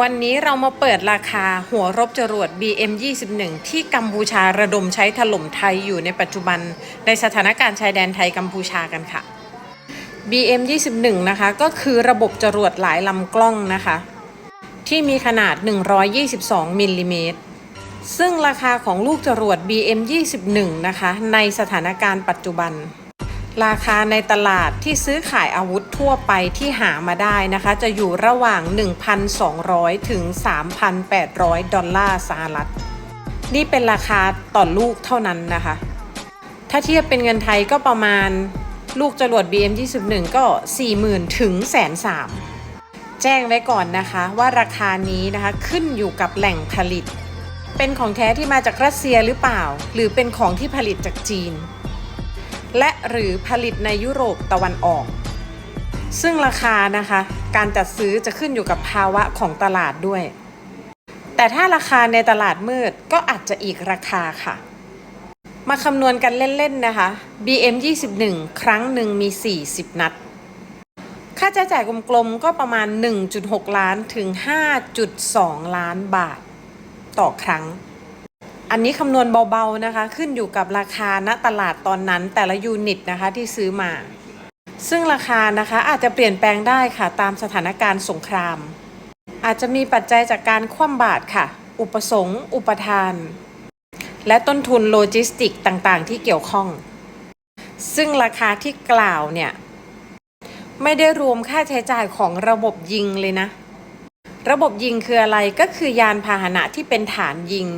วันนี้เรามาเปิดราคาหัวรบจรวด BM21 ที่กัมพูชาระดมใช้ถล่มไทยอยู่ในปัจจุบัน ในสถานการณ์ชายแดนไทยกัมพูชากันค่ะ BM21 นะคะก็คือระบบจรวดหลายลำกล้องนะคะ ที่มีขนาด 122มิลลิเมตรซึ่งราคาของลูกจรวด BM21 นะคะในสถานการณ์ปัจจุบัน ราคาในตลาดที่ซื้อขายอาวุธทั่วไปที่หามาได้นะคะ จะอยู่ระหว่าง 1,200 ถึง 3,800 ดอลลาร์สหรัฐ นี่เป็นราคาต่อลูกเท่านั้นนะคะ ถ้าเทียบเป็นเงินไทยก็ประมาณลูกจรวด BM21 ก็ 40,000 ถึงแสนสามแจ้งไว้ก่อนนะคะว่าราคานี้นะคะขึ้นอยู่กับแหล่งผลิต เป็นของแท้ที่มาจากรัสเซียหรือเปล่า หรือเป็นของที่ผลิตจากจีน และหรือผลิตในยุโรปตะวันออก ซึ่งราคานะคะ การจัดซื้อจะขึ้นอยู่กับภาวะของตลาดด้วย แต่ถ้าราคาในตลาดมืดก็อาจจะอีกราคาค่ะ มาคำนวณกันเล่นๆนะคะ BM 21 ครั้งหนึ่งมี 40 นัด ค่าใช้จ่ายกลมๆก็ประมาณ 1.6 ล้านถึง 5.2 ล้านบาท ต่อครั้ง อันนี้คำนวณเบาๆนะคะ ขึ้นอยู่กับราคาณตลาดตอนนั้นแต่ละยูนิตนะคะที่ซื้อมา ซึ่งราคานะคะอาจจะเปลี่ยนแปลงได้ค่ะตามสถานการณ์สงคราม อาจจะมีปัจจัยจากการคว่ำบาตรค่ะ อุปสงค์อุปทาน และต้นทุนโลจิสติกต่างๆ ที่เกี่ยวข้อง ซึ่งราคาที่กล่าวเนี่ยไม่ได้รวมค่าใช้จ่ายของระบบยิงเลยนะ ระบบยิงคืออะไรก็คือยานพาหนะที่เป็นฐานยิง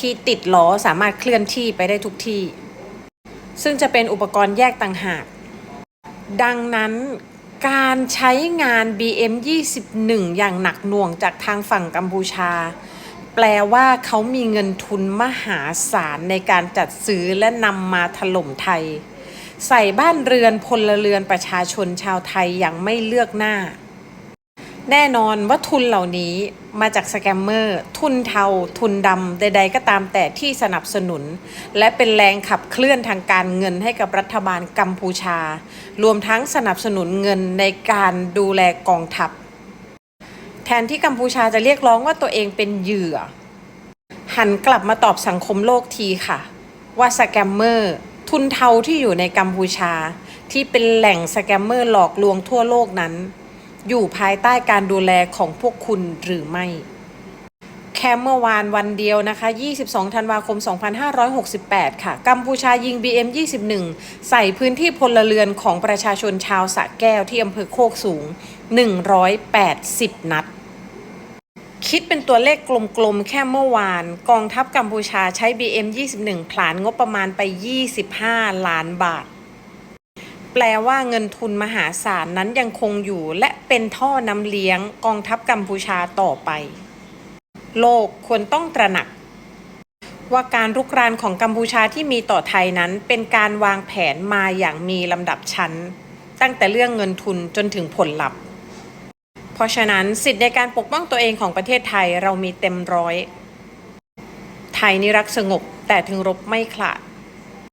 ที่ติดล้อสามารถเคลื่อนที่ไปได้ทุกที่ ซึ่งจะเป็นอุปกรณ์แยกต่างหาก ดังนั้นการใช้งาน BM 21อย่างหนักหน่วงจากทางฝั่งกัมพูชา แปลว่าเขามีเงินทุนมหาศาลในการจัดซื้อและนำมาถล่มไทย ใส่บ้านเรือนพลเรือนประชาชนชาวไทยอย่างไม่เลือกหน้า แน่นอนว่าทุนเหล่านี้มาจากสแกมเมอร์ทุนเทา ทุนดำใด ๆ ก็ตามแต่ที่สนับสนุน และเป็นแรงขับเคลื่อนทางการเงินให้กับรัฐบาลกัมพูชา รวมทั้งสนับสนุนเงินในการดูแลกองทัพ แทนที่กัมพูชาจะเรียกร้องว่าตัวเองเป็นเหยื่อ หันกลับมาตอบสังคมโลกทีค่ะ ว่าสแกมเมอร์ทุนเทาที่อยู่ในกัมพูชา ที่เป็นแหล่งสแกมเมอร์หลอกลวงทั่วโลกนั้น อยู่ภายใต้การดูแลของพวกคุณหรือไม่ แค่เมื่อวานวันเดียวนะคะ 22 ธันวาคม 2568 ค่ะ กัมพูชายิง BM 21 ใส่พื้นที่พลเรือนของประชาชนชาวสะแก้วที่อำเภอโคกสูง 180 นัดคิดเป็นตัวเลขกลมๆ แค่เมื่อวาน กองทัพกัมพูชาใช้ BM 21 ผลานงบประมาณไป 25 ล้านบาท แปลว่าเงินทุนมหาศาลนั้นยังคงอยู่และเป็นท่อน้ำเลี้ยงกองทัพกัมพูชาต่อไป โลกควรต้องตระหนัก ว่าการรุกรานของกัมพูชาที่มีต่อไทยนั้นเป็นการวางแผนมาอย่างมีลำดับชั้น ตั้งแต่เรื่องเงินทุนจนถึงผลลัพธ์ เพราะฉะนั้นสิทธิในการปกป้องตัวเองของประเทศไทยเรามีเต็มร้อย ไทยนี่รักสงบแต่ถึงรบไม่ขลาด